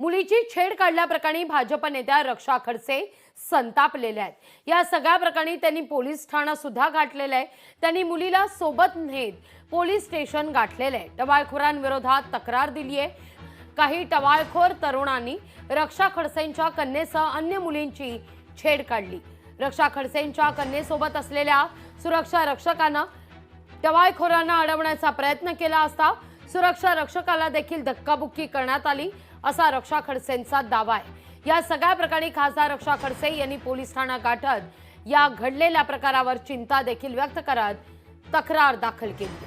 मुलीची छेड काढल्याप्रकरणी भाजप नेत्या रक्षा खडसे संतापलेल्या आहेत. या सगळ्या प्रकरणी त्यांनी पोलीस ठाणा सुद्धा गाठलेलं आहे. त्यांनी मुलीला सोबत नेत पोलीस स्टेशन गाठलेलं आहे. टवाळखोरांविरोधात तक्रार दिली आहे. काही टवाळखोर तरुणांनी रक्षा खडसेंच्या कन्येसह अन्य मुलींची छेड काढली. रक्षा खडसेंच्या कन्येसोबत असलेल्या सुरक्षा रक्षकानं टवाळखोरांना अडवण्याचा प्रयत्न केला असता सुरक्षा रक्षकाला देखील धक्काबुक्की करण्यात आली असा रक्षा खडसेंचा दावा आहे या सगळ्या प्रकरणी खासदार रक्षा खडसे यांनी पोलीस ठाणं गाठत या घडलेल्या प्रकारावर चिंता देखील व्यक्त करत तक्रार दाखल केली.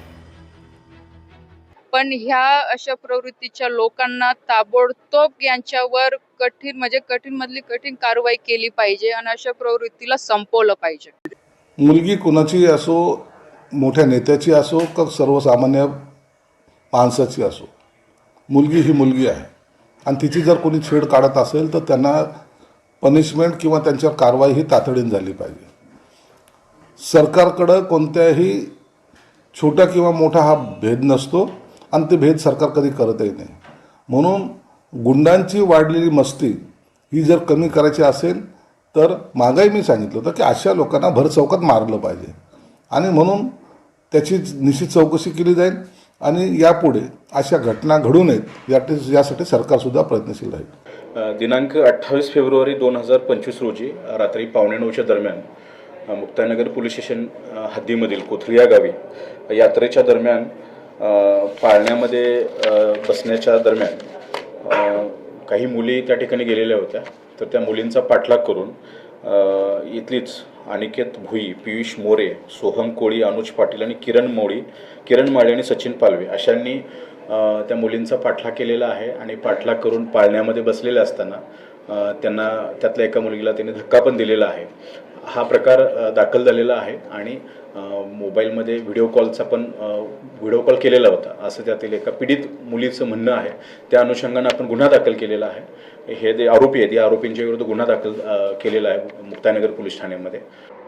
पण ह्या अशा प्रवृत्तीच्या लोकांना ताबडतोब यांच्यावर कठीण म्हणजे कठीण मधली कठीण कारवाई केली पाहिजे आणि अशा प्रवृत्तीला संपवलं पाहिजे मुलगी कुणाची असो मोठ्या नेत्याची असो का सर्वसामान्य माणसाची असो मुलगी ही मुलगी आहे. आणि तिची जर कोणी छेड काढत असेल तर त्यांना पनिशमेंट किंवा त्यांच्यावर कारवाई ही तातडीनं झाली पाहिजे. सरकारकडं कोणत्याही छोटा किंवा मोठा हा भेद नसतो आणि ते भेद सरकार कधी करतही नाही. म्हणून गुंडांची वाढलेली मस्ती ही जर कमी करायची असेल तर मागाही मी सांगितलं होतं की अशा लोकांना भरचौकात मारलं पाहिजे. आणि म्हणून त्याची निश्चित चौकशी केली जाईल आणि यापुढे अशा घटना घडू नयेत यासाठी यासाठी सरकारसुद्धा प्रयत्नशील राहील. दिनांक अठ्ठावीस फेब्रुवारी दोन हजार पंचवीस रोजी रात्री पावणे नऊच्या दरम्यान मुक्तानगर पोलीस स्टेशन हद्दीमधील कोथरिया गावी यात्रेच्या दरम्यान पाळण्यामध्ये बसण्याच्या दरम्यान काही मुली त्या ठिकाणी गेलेल्या होत्या. तर त्या मुलींचा पाठलाग करून इथलीच अनिकेत भुई पियुष मोरे सोहम कोळी अनुज पाटील आणि किरण मोळी किरण माळी आणि सचिन पालवे अशांनी त्या मुलींचा पाठलाग केलेला आहे आणि पाठलाग करून पाळण्यामध्ये बसलेले असताना त्यांना त्यातल्या एका मुलगीला त्यांनी धक्का पण दिलेला आहे. हा प्रकार दाखल झालेला आहे आणि मोबाईलमध्ये व्हिडिओ कॉलचा पण व्हिडिओ कॉल केलेला होता. असं त्यातील एका पीडित मुलीचं म्हणणं आहे. त्या अनुषंगानं आपण गुन्हा दाखल केलेला आहे. हे जे आरोपी आहेत या आरोपींच्या विरुद्ध गुन्हा दाखल केलेला आहे मुक्तानगर पोलीस ठाण्यामध्ये.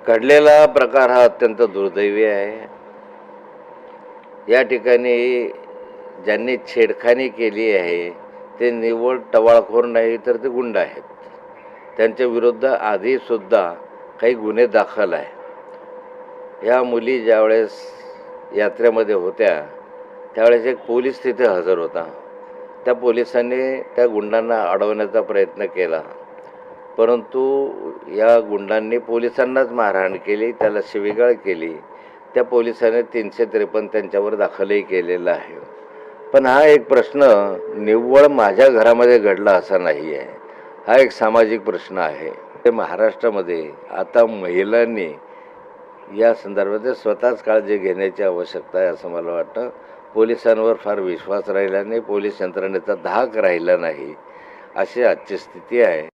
घडलेला प्रकार हा अत्यंत दुर्दैवी आहे. या ठिकाणी ज्यांनी छेडखानी केली आहे ते निव्वळ टवाळखोर नाही तर ते गुंड आहेत. त्यांच्या विरुद्ध आधीसुद्धा काही गुन्हे दाखल आहे ह्या मुली ज्यावेळेस यात्रेमध्ये होत्या त्यावेळेस एक पोलीस तिथे हजर होता. त्या पोलिसांनी त्या गुंडांना अडवण्याचा प्रयत्न केला. परंतु या गुंडांनी पोलिसांनाच मारहाण केली त्याला शिवीगाळ केली. त्या पोलिसांनी तीनशे त्रेपन्न त्यांच्यावर दाखलही केलेलं आहे. पण हा एक प्रश्न निव्वळ माझ्या घरामध्ये घडला असा नाही आहे हा एक सामाजिक प्रश्न आहे. ते महाराष्ट्रामध्ये आता महिलांनी या संदर्भात स्वतःच काळजी घेण्याची आवश्यकता आहे असं मला वाटतं. पोलिसांवर फार विश्वास राहिला नाही पोलीस यंत्रणेचा धाक राहिला नाही. अशी आजची स्थिती आहे.